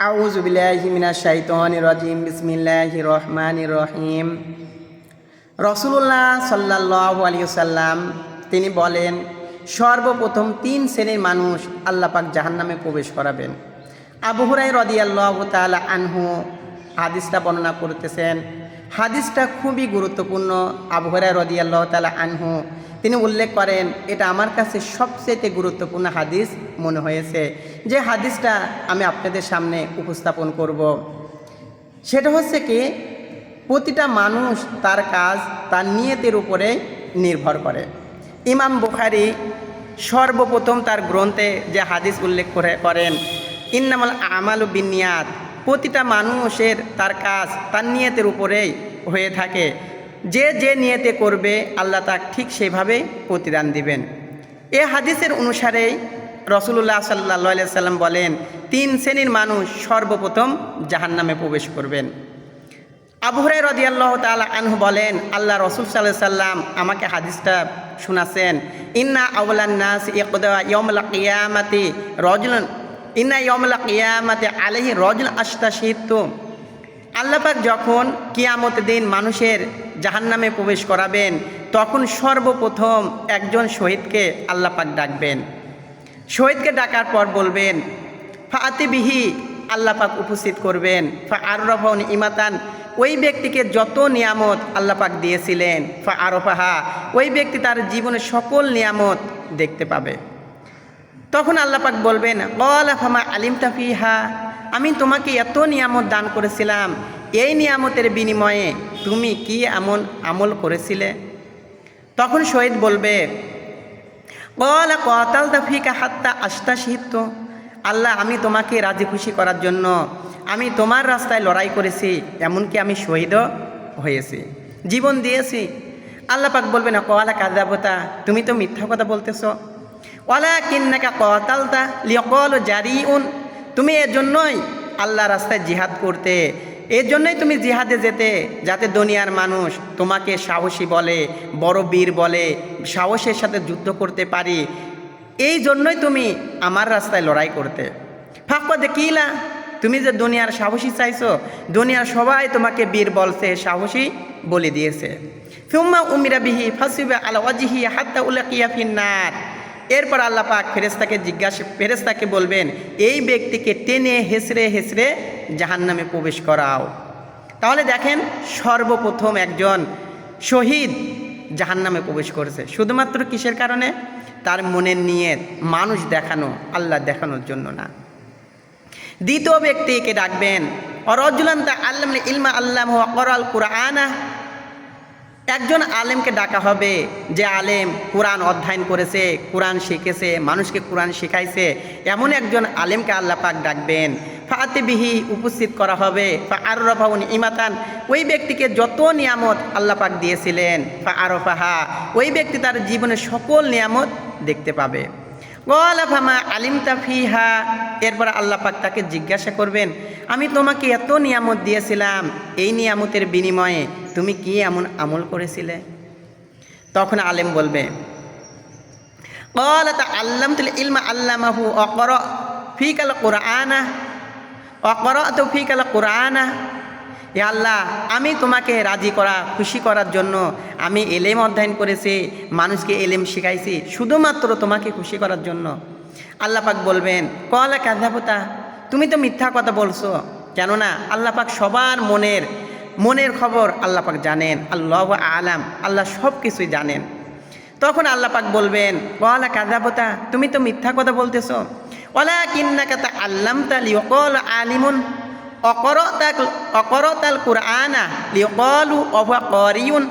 আউযু বিল্লাহি মিনাশ শাইতানির রাজিম, বিসমিল্লাহির রহমানির রহিম। রসুল্লাহ সাল্লাল্লাহু আলাইহি সাল্লাম তিনি বলেন, সর্বপ্রথম তিন শ্রেণির মানুষ আল্লাহ পাক জাহান্নামে প্রবেশ করাবেন। আবু হুরাই রাদিয়াল্লাহু তাআলা আনহু হাদিসটা বর্ণনা করতেছেন। হাদিসটা খুবই গুরুত্বপূর্ণ। আবু হুরাই রাদিয়াল্লাহু তাআলা আনহু তিনি উল্লেখ করেন, এটা আমার কাছে সবচেয়ে গুরুত্বপূর্ণ হাদিস মনে হয়েছে। যে হাদিসটা আমি আপনাদের সামনে উপস্থাপন করব। সেটা হচ্ছে কি, প্রতিটা মানুষ তার কাজ, তার নিয়তের উপরে নির্ভর করে। ইমাম বুখারি সর্বপ্রথম তার গ্রন্থে যে হাদিস উল্লেখ করে, করেন, ইন্নামাল আমাল বিনিয়াত। প্রতিটা মানুষের তার কাজ, তার নিয়তের উপরেই হয়ে থাকে। যে যে নিয়েতে করবে, আল্লাহ তাক ঠিক সেভাবে প্রতিদান দিবেন। এ হাদিসের অনুসারেই রসুল্লাহ সাল্লা সাল্লাম বলেন, তিন শ্রেণির মানুষ সর্বপ্রথম জাহান্নামে প্রবেশ করবেন। আবু হরাই রদিয়াল্লাহ তালা আনহু বলেন, আল্লাহ রসুল সাল্লাহ সাল্লাম আমাকে হাদিসটা শোনাছেন, ইন্না আউলান নাস ইকদা ইয়মলা কিয়ামাতি রজলন, ইন্না ইয়মলা কিয়ামাতি আলহি রজল আস্তা আল্লাপাক যখন কিয়ামত দিন মানুষের জাহান্নামে প্রবেশ করাবেন, তখন সর্বপ্রথম একজন শহীদকে আল্লাপাক ডাকবেন। শহীদকে ডাকার পর বলবেন ফাতিবিহি আল্লাপাক উপস্থিত করবেন। ফা আরফন ইমাতান, ওই ব্যক্তিকে যত নিয়ামত আল্লাপাক দিয়েছিলেন, ফা আরফাহা, ওই ব্যক্তি তার জীবনের সকল নিয়ামত দেখতে পাবে। তখন আল্লাপাক বলবেন কল ফামা আলিম তাফিহা আমি তোমাকে এত নিয়ামত দান করেছিলাম, এই নিয়ামতের বিনিময়ে তুমি কি এমন আমল করেছিলে? তখন শহীদ বলবে, কল কতাল তাফিকা হাত্তা আস্তা শহীদ আল্লাহ, আমি তোমাকে রাজি খুশি করার জন্য আমি তোমার রাস্তায় লড়াই করেছি, এমনকি আমি শহীদও হয়েছি, জীবন দিয়েছি। আল্লাহ পাক বলবে না কলা কাদাবতা তুমি তো মিথ্যা কথা বলতেছ। ওলা কিন্নাকা কতালতা লিয়কল জারি উন তুমি এর জন্যই আল্লাহ রাস্তায় জিহাদ করতে এর জন্যই তুমি জিহাদে যেতে, যাতে দুনিয়ার মানুষ তোমাকে সাহসী বলে, বড় বীর বলে, সাহসের সাথে যুদ্ধ করতে পারি। এই জন্যই তুমি আমার রাস্তায় লড়াই করতে। ফাঁকা দেখিলা তুমি যে দুনিয়ার সাহসী চাইছো, দুনিয়ার সবাই তোমাকে বীর বলছে, সাহসী বলে দিয়েছে। ফিউম্মা উমিরা বিহি ফাসিবে আলা ওয়াজিহি হাত্তা উলাকিয়া ফিন্নার এরপর আল্লাহ পাক ফেরেস্তাকে জিজ্ঞাসা ফেরেস্তাকে বলবেন, এই ব্যক্তিকে টেনে হেসড়ে হেসড়ে জাহান্নামে প্রবেশ করাও। তাহলে দেখেন, সর্বপ্রথম একজন শহীদ জাহান্নামে প্রবেশ করেছে। শুধুমাত্র কিসের কারণে? তার মনের নিয়ে মানুষ দেখানো, আল্লাহ দেখানোর জন্য না। দ্বিতীয় ব্যক্তিকে ডাকবেন, অরজুলান্তা আল্লাম ইলমা আল্লাহ অকরাল কুরআনা একজন আলেমকে ডাকা হবে যে আলেম কোরআন অধ্যয়ন করেছে, কোরআন শিখেছে, মানুষকে কোরআন শেখাইছে, এমন একজন আলেমকে আল্লাহ পাক ডাকবেন। ফাতেবিহি উপস্থিত করা হবে। ফা আরফাউন ইমাতান, ওই ব্যক্তিকে যত নিয়ামত আল্লাহ পাক দিয়েছিলেন, ফা আরফাহা, ওই ব্যক্তি তার জীবনের সকল নিয়ামত দেখতে পাবে। গলাফামা আলিম তাফিহা এরপর আল্লাহ পাক তাকে জিজ্ঞাসা করবেন, আমি তোমাকে এত নিয়ামত দিয়েছিলাম, এই নিয়ামতের বিনিময়ে তুমি কি এমন আমল করেছিলে তখন আলেম বলবে قال تعلمت العلم علمه وقرأ فيك القرآن وقرأت فيك القرآن এ আল্লাহ আমি তোমাকে রাজি করা খুশি করার জন্য আমি এলেম অধ্যয়ন করেছি মানুষকে এলেম শিখাইছি শুধুমাত্র তোমাকে খুশি করার জন্য আল্লাহ পাক বলবেন কলা কাধাপতা তুমি তো মিথ্যা কথা বলছো কেননা আল্লাহ পাক সবার মনের মনের খবর আল্লাহ পাক জানেন, আল্লাহ আলাম, আল্লাহ সব কিছুই জানেন। তখন আল্লাহ পাক বলবেন কলা কাদাবতা তুমি তো মিথ্যা কথা বলতেছ। ওলা কিন্না কাতা আল্লাম তালি অকল আলিমুন অকরতাল অকরতাল কুরআনা লিকলু অভা করিউন।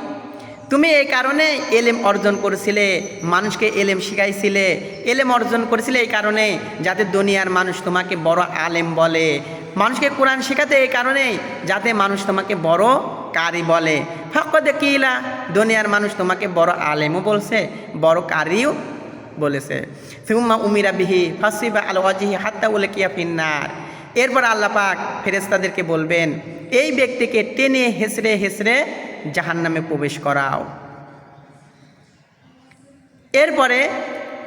তুমি এই কারণে এলেম অর্জন করেছিলে, মানুষকে এলেম শিখাইছিলে, এলেম অর্জন করেছিলে এই কারণে যাতে দুনিয়ার মানুষ তোমাকে বড় আলেম বলে। মানুষকে কোরআন শেখাতে এই কারণেই যাতে মানুষ তোমাকে বড় কারি বলে। ফাঁকা দেখিলা দুনিয়ার মানুষ তোমাকে বড় আলেমও বলছে, বড় কারিও বলেছে। ফিউম্মা উমিরা বিহি ফাসিবা আল ওয়াজিহি হাত্তা উলে কিয়া ফিন্নার। এরপর আল্লাহ পাক ফেরেস্তাদেরকে বলবেন, এই ব্যক্তিকে টেনে হেসড়ে হেসড়ে জাহান নামে প্রবেশ করাও। এরপরে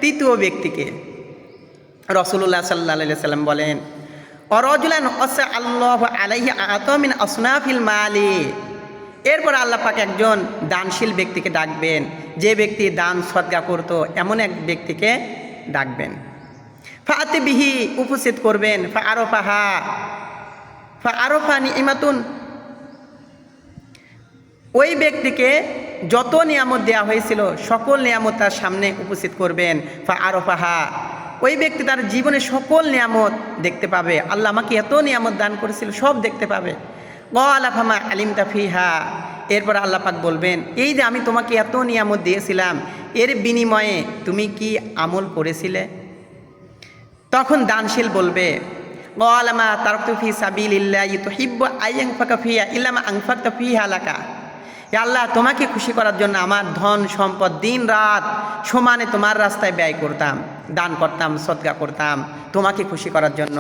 তৃতীয় ব্যক্তিকে রসুল্লাহ সাল্লা সাল্লাম বলেন অরজুলান অসা আল্লাহ আলাইহি আতমিন আসনাফিল মালি। এরপর আল্লাহ পাক একজন দানশীল ব্যক্তিকে ডাকবেন। যে ব্যক্তি দান সদ্গা করতো, এমন এক ব্যক্তিকে ডাকবেন। ফাতে বিহি উপস্থিত করবেন, ফা আরফাহা ফা আরফা ইমাতুন ওই ব্যক্তিকে যত নিয়ামত দেওয়া হয়েছিল, সকল নিয়ামত তার সামনে উপস্থিত করবেন, ফা আরফাহা ওই ব্যক্তি তার জীবনে সকল নিয়ামত দেখতে পাবে। আল্লাহ আমাকে এত নিয়ামত দান করেছিল, সব দেখতে পাবে। আলাফামা আলিম তাফিহা এরপর আল্লাহ পাক বলবেন, এই যে আমি তোমাকে এত নিয়ামত দিয়েছিলাম, এর বিনিময়ে তুমি কি আমল করেছিলে? তখন দানশীল বলবে ওয়ালামা তারকতু ফি সাবিলিল্লাহি তুহিব্বু আইয়ানফাকা ফিহা ইল্লামা আনফাকতা ফিহা লাকা। এ আল্লাহ, তোমাকে খুশি করার জন্য আমার ধন, সম্পদ দিন রাত সমানে তোমার রাস্তায় ব্যয় করতাম। দান করতাম, সদগা করতাম, তোমাকে খুশি করার জন্য।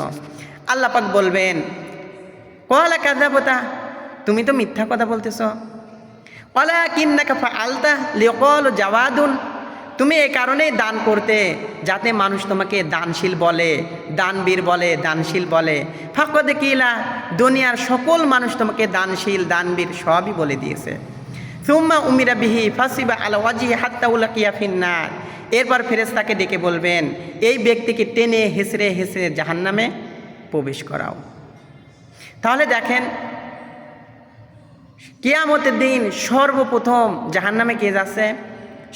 আল্লাহ পাক বলবেন, কলা কাজাবতা তুমি তো মিথ্যা কথা বলতেছ। ওলা কিন্নাকা আলতা লিকল জাওয়াদুন, তুমি এই কারণেই দান করতে, যাতে মানুষ তোমাকে দানশীল বলে, দানবীর বলে, দানশীল বলে। ফাঁকদে কিলা, দুনিয়ার সকল মানুষ তোমাকে দানশীল, দানবীর সবই বলে দিয়েছে। সুম্মা উমিরা বিহি ফাসিবা আলা ওয়াজি হাত্তাউলা কিয়া ফিন্নার এরপর ফেরেস্তাকে ডেকে বলবেন, এই ব্যক্তিকে টেনে হেসড়ে হেসড়ে জাহান্নামে প্রবেশ করাও। তাহলে দেখেন, কেয়ামতের দিন সর্বপ্রথম জাহান্নামে কে যাচ্ছে?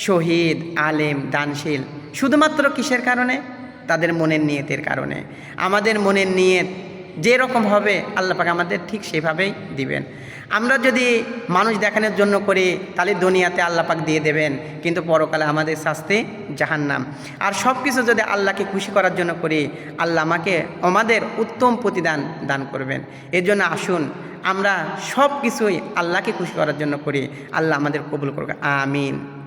শহীদ, আলেম, দানশীল। শুধুমাত্র কিসের কারণে? তাদের মনের নিয়তের কারণে। আমাদের মনের নিয়ত যেরকম হবে, আল্লাহ পাক আমাদের ঠিক সেভাবেই দিবেন। আমরা যদি মানুষ দেখানোর জন্য করি, তাহলে দুনিয়াতে আল্লাহ পাক দিয়ে দেবেন, কিন্তু পরকালে আমাদের শাস্তি জাহান্নাম। আর সব কিছু যদি আল্লাহকে খুশি করার জন্য করি, আল্লাহ আমাকে আমাদের উত্তম প্রতিদান দান করবেন। এর জন্য আসুন, আমরা সব কিছুই আল্লাহকে খুশি করার জন্য করি, আল্লাহ আমাদের কবুল করুক, আমিন।